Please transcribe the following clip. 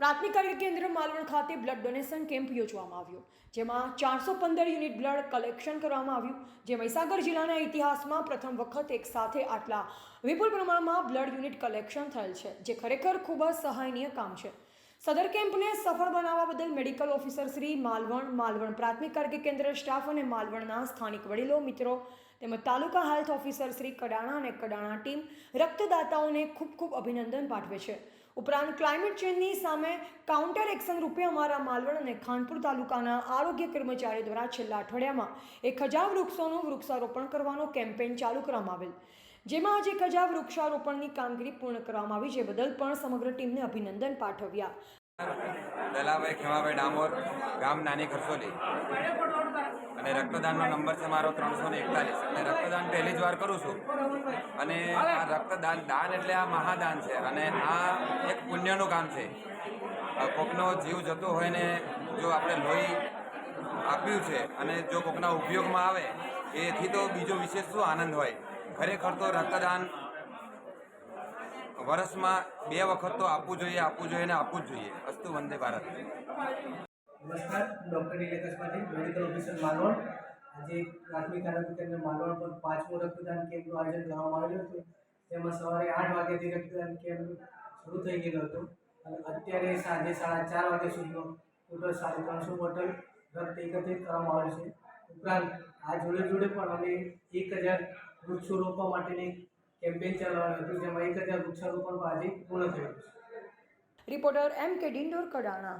પ્રાથમિક આરોગ્ય કેન્દ્ર માલવણ ખાતે બ્લડ ડોનેશન કેમ્પ યોજવામાં આવ્યો, જેમાં ચારસો પંદર યુનિટ બ્લડ કલેક્શન કરવામાં આવ્યું, જે મહીસાગર જિલ્લાના ઇતિહાસમાં પ્રથમ વખત એક સાથે આટલા વિપુલ પ્રમાણમાં બ્લડ યુનિટ કલેક્શન થયેલ છે, જે ખરેખર ખૂબ જ સહાયનીય કામ છે. સદર કેમ્પને સફળ બનાવવા બદલ મેડિકલ ઓફિસર શ્રી માલવણ માલવણ પ્રાથમિક આરોગ્ય કેન્દ્ર સ્ટાફ અને માલવણના સ્થાનિક વડીલો, મિત્રો, તેમજ તાલુકા હેલ્થ ઓફિસર શ્રી કડાણા અને કડાણા ટીમ રક્તદાતાઓને ખૂબ ખૂબ અભિનંદન પાઠવે છે. ઉપરાંત ક્લાઇમેટ ચેન્જની સામે કાઉન્ટર એક્શન રૂપે અમારા માલવણ અને ખાનપુર તાલુકાના આરોગ્ય કર્મચારીઓ દ્વારા છેલ્લા અઠવાડિયામાં એક હજાર વૃક્ષોનું વૃક્ષારોપણ કરવાનો કેમ્પેઇન ચાલુ કરવામાં આવેલ. જેમાં આજે એક હજાર વૃક્ષારોપણની કામગીરી પૂર્ણ કરવામાં આવી, જે બદલ પણ સમગ્ર ટીમને અભિનંદન પાઠવ્યા. દલાભાઈ ખેમાભાઈ ડામોર, ગામ નાની ખરસોલી. અને રક્તદાનનો નંબર છે મારો ત્રણસો ને એકતાલીસ. અને રક્તદાન પહેલી જ વાર કરું છું. અને આ રક્તદાન દાન એટલે આ મહાદાન છે. અને આ એક પુણ્યનું કામ છે. કોકનો જીવ જતો હોય ને જો આપણે લોહી આપ્યું છે અને જો કોકના ઉપયોગમાં આવે, એથી તો બીજો વિશેષ શું આનંદ હોય? ખરેખર તો રક્તદાન વર્ષમાં બે વખત તો આપવું જોઈએ આપવું જોઈએ ને આપવું જ જોઈએ. અસ્તુ વંદે ભારત. નમસ્કાર, doctor Patil medical officer Malvan આજે પ્રાથમિક આરોગ્ય કેન્દ્ર માલવણ પર પાંચમું રક્તદાન કેમ્પનું આયોજન કરવામાં આવેલું હતું. તેમાં સવારે આઠ વાગ્યાથી રક્તદાન કેમ્પ શરૂ થઈ ગયેલો હતો. અને અત્યારે સાંજે સાડા ચાર વાગ્યા સુધીનો ટોટલ સાડી ત્રણસો બોટલ રક્ત એકત્રિત કરવામાં આવ્યું છે. ઉપરાંત, આ જોડે જોડે પણ અમે એક હજાર વૃક્ષો રોપવા માટેની કેમ્પેન ચલાવવાનું હતું, જેમાં એક હજાર વૃક્ષારોપણ આજે પૂર્ણ થયું છે. રિપોર્ટર એમ કે ડિંડોર કડાણા.